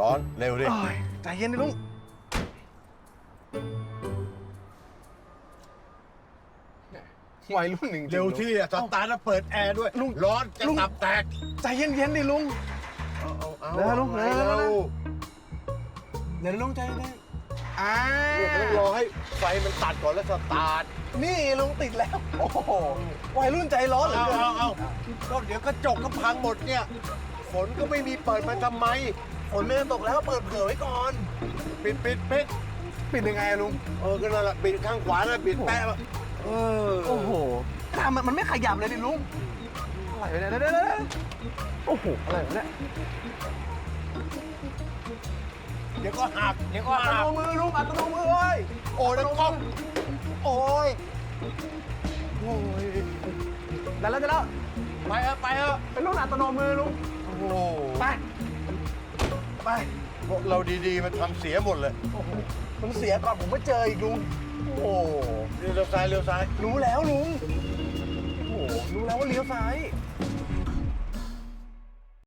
ร้อน เร็วดิ โอ้ยใจเย็นดิลุง วัยรุ่นหนึ่งเร็วที่อะสตาร์ทแล้วเปิดแอร์ด้วย ลุงร้อนจะลุง ตับแตก ใจเย็นๆดิลุง เอาเอาเอาเร็วลุงอาเร็วเร็วเร็ว เดี๋ยวลุงใจเย็นอ่าเนี่ยต้องรอให้ไฟมันตัดก่อนแล้วสตาร์ท นี่ลุงติดแล้ว โอ้โห วัยรุ่นใจร้อนเหลือเอาเกินเอาเอาก็เดี๋ยวกระจกก็พังหมดเนี่ย ฝนก็ไม่มีเปิดมันทำไม ฝนเริ่มตกแล้วเปิดเผื่อไว้ก่อน ปิดปิดปิดปิดยังไงอะลุง เออก็นั่นแหละปิดข้างขวานะปิดแปะไว้เออโอ้โหทำมันมันไม่ขยับเลยดิลุง อะไรวะเนี่ยเดี๋ยวเดี๋ยวเดี๋ยวโอ้โห อะไรวะเนี่ยเดี๋ยวก็หักเดี๋ยวก็อัตหักโนมือลุงอัตโนมือเว้ยโอ้ยแล้วกล้องโอ้ยโอ้ยได้แล้วได้แล้วไปเถอะไปเถอะเป็นรุ่นอัตโนมือลุงโอ้โห ไป ไปพวกเราดีๆ มันทำเสียหมดเลยโอ้โหมันเสียก่อนผมมาเจออีกลุง โอ้โห เลี้ยวซ้ายเลี้ยวซ้าย รู้แล้วลุง โอ้โห รู้แล้วว่าเลี้ยวซ้ายโ